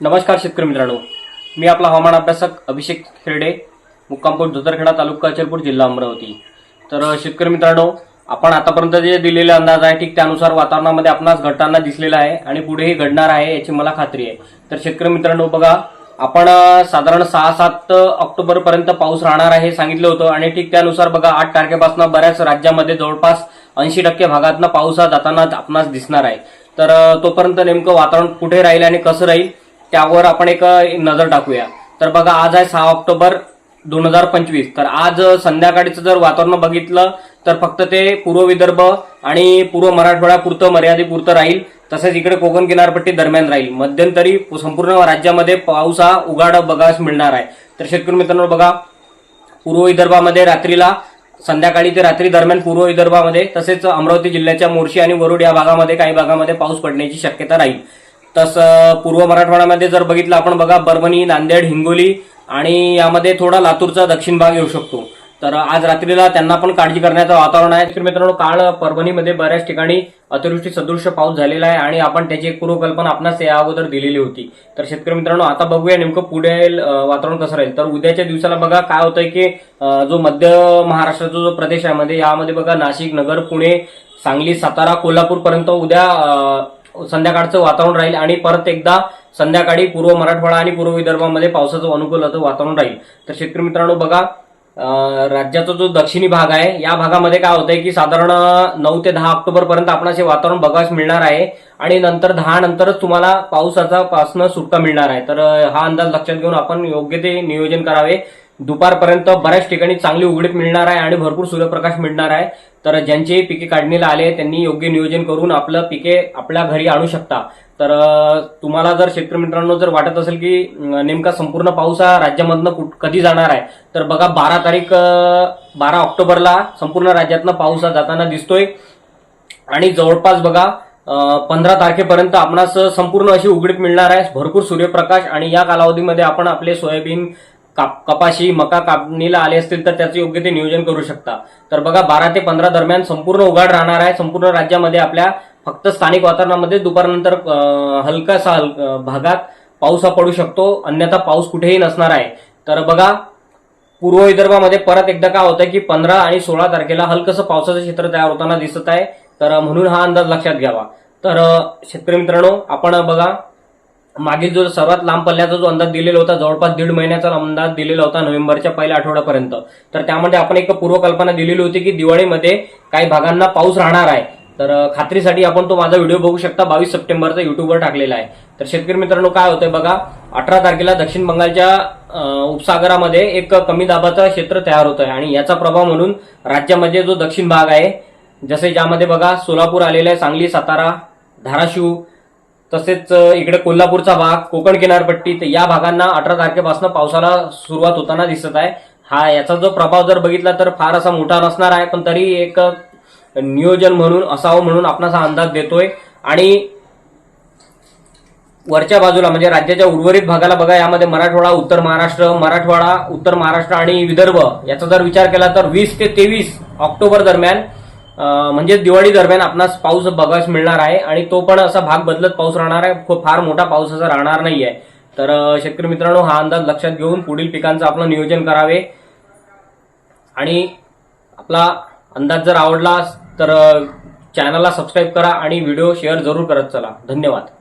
नमस्कार शेतकरी मित्रांनो. मी आपला हवामान अभ्यासक अभिषेक खेरडे मुक्कामपूर धुतरखेडा तालुका अचलपूर जिल्हा अमरावती. तर शेतकरी मित्रांनो आपण आतापर्यंत जे दिलेले अंदाज आहे ठीक त्यानुसार वातावरणामध्ये आपणास घडताना दिसलेला आहे आणि पुढेही घडणार आहे याची मला खात्री आहे. तर शेतकरी मित्रांनो बघा आपण साधारण सहा सात ऑक्टोबरपर्यंत पाऊस राहणार आहे हे सांगितलं होतं आणि ठीक त्यानुसार बघा आठ तारखेपासून बऱ्याच राज्यामध्ये जवळपास ऐंशी टक्के भागातनं पाऊस हा जाताना आपणास दिसणार आहे. तर तोपर्यंत नेमकं वातावरण कुठे राहील आणि कसं राहील त्यावर आपण एक नजर टाकूया. तर बघा आज आहे सहा ऑक्टोबर दोन हजार पंचवीस. तर आज संध्याकाळीचं जर वातावरण बघितलं तर फक्त ते पूर्व विदर्भ आणि पूर्व मराठवाड्यापुरतं मर्यादेपुरतं राहील. तसेच इकडे कोकण किनारपट्टी दरम्यान राहील. मध्यंतरी संपूर्ण राज्यामध्ये पाऊस हा उघाड बघास मिळणार आहे. तर शेतकरी मित्रांनो बघा पूर्व विदर्भामध्ये रात्रीला संध्याकाळी ते रात्री दरम्यान पूर्व विदर्भामध्ये तसेच अमरावती जिल्ह्याच्या मोर्शी आणि वरुड या भागामध्ये काही भागामध्ये पाऊस पडण्याची शक्यता राहील. तसं पूर्व मराठवाड्यामध्ये जर बघितलं आपण बघा परभणी नांदेड हिंगोली आणि यामध्ये थोडा लातूरचा दक्षिण भाग येऊ शकतो. तर आज रात्रीला त्यांना पण काळजी करण्याचं वातावरण आहे. तर मित्रांनो काल परभणीमध्ये बऱ्याच ठिकाणी अतिवृष्टी सदृश्य पाऊस झालेला आहे आणि आपण त्याची एक पूर्वकल्पना आपणास या अगोदर दिलेली होती. तर शेतकरी मित्रांनो आता बघूया नेमकं पुढे वातावरण कसं राहील. तर उद्याच्या दिवसाला बघा काय होतंय की जो मध्य महाराष्ट्राचा जो प्रदेश आहे मध्ये यामध्ये बघा नाशिक नगर पुणे सांगली सातारा कोल्हापूर पर्यंत उद्या संध्याकाळचं वातावरण राहील आणि परत एकदा संध्याकाळी पूर्व मराठवाडा आणि पूर्व विदर्भामध्ये पावसाचं अनुकूल असं वातावरण राहील. तर शेतकरी मित्रांनो बघा राज्याचा जो दक्षिणी भाग आहे या भागामध्ये काय होतंय की साधारण नऊ ते दहा ऑक्टोबर पर्यंत आपण असे वातावरण बघायला मिळणार आहे आणि नंतर दहा नंतरच तुम्हाला पावसाचा पासनं सुटका मिळणार आहे. तर हा अंदाज लक्षात घेऊन आपण योग्य ते नियोजन करावे. दुपारपर्यंत बऱ्याच ठिकाणी चांगली उघडीप मिळणार आहे आणि भरपूर सूर्यप्रकाश मिळणार आहे. तर ज्यांचे पिके काढणीला आले त्यांनी योग्य नियोजन करून आपलं पिके आपल्या घरी आणू शकता. तर तुम्हाला जर शेतकरी मित्रांनो जर वाटत असेल की नेमका संपूर्ण पाऊस हा राज्यामधनं कुठ- कधी जाणार आहे तर बघा बारा तारीख बारा ऑक्टोबरला संपूर्ण राज्यातनं पाऊस हा जाताना दिसतोय. आणि जवळपास बघा पंधरा तारखेपर्यंत आपणास संपूर्ण अशी उघडीप मिळणार आहे. भरपूर सूर्यप्रकाश आणि या कालावधीमध्ये आपण आपले सोयाबीन काप कपाशी मका कापणीला आले असतील तर त्याचे योग्य ते नियोजन करू शकता. तर बघा बारा ते पंधरा दरम्यान संपूर्ण उघाड राहणार आहे. संपूर्ण राज्यामध्ये आपल्या फक्त स्थानिक वातावरणामध्ये दुपारनंतर हलकासा हल- भागात पाऊस हा पडू शकतो. अन्यथा पाऊस कुठेही नसणार आहे. तर बघा पूर्व विदर्भामध्ये परत एकदा काय होतंय की पंधरा आणि सोळा तारखेला हलकसं पावसाचं क्षेत्र तयार होताना दिसत आहे. तर म्हणून हा अंदाज लक्षात घ्यावा. तर शेतकरी मित्रांनो आपण बघा मागील जो सर्वात लांब पल्ल्याचा जो अंदाज दिलेला होता जवळपास दीड महिन्याचा अंदाज दिलेला होता नोव्हेंबरच्या पहिल्या आठवड्यापर्यंत. तर त्यामध्ये आपण एक पूर्वकल्पना दिलेली होती की दिवाळीमध्ये काही भागांना पाऊस राहणार आहे. तर खात्रीसाठी आपण तो माझा व्हिडिओ बघू शकता. बावीस सप्टेंबरचा युट्यूबवर टाकलेला आहे. तर शेतकरी मित्रांनो काय होतंय बघा अठरा तारखेला दक्षिण बंगालच्या उपसागरामध्ये एक कमी दाबाचं क्षेत्र तयार होत आहे आणि याचा प्रभाव म्हणून राज्यामध्ये जो दक्षिण भाग आहे जसे ज्यामध्ये बघा सोलापूर आलेला आहे सांगली सातारा धाराशिव तसेच इकडे कोल्हापूरचा भाग कोकण किनारपट्टी तर या भागांना अठरा तारखेपासून पावसाला सुरुवात होताना दिसत आहे. हा याचा जो प्रभाव जर बघितला तर फार असा मोठा नसणार आहे पण तरी एक नियोजन म्हणून असावं म्हणून आपण हा अंदाज देतोय. आणि वरच्या बाजूला म्हणजे राज्याच्या उर्वरित भागाला बघा यामध्ये मराठवाडा उत्तर महाराष्ट्र मराठवाडा उत्तर महाराष्ट्र आणि विदर्भ याचा जर विचार केला तर वीस ते तेवीस ऑक्टोबर दरम्यान म्हणजे दिवाळी दरम्यान आपणास पाऊस बघायला मिळणार आहे आणि तो पण असा भाग बदलत पाऊस राहणार आहे. खूप फार मोठा पाऊस असा राहणार नाही आहे तर शेतकरी मित्रांनो हा अंदाज लक्षात घेऊन पुढील पिकांचं आपलं नियोजन करावे. आणि आपला अंदाज जर आवडला तर चॅनलला सबस्क्राईब करा आणि व्हिडिओ शेअर जरूर करत चला. धन्यवाद.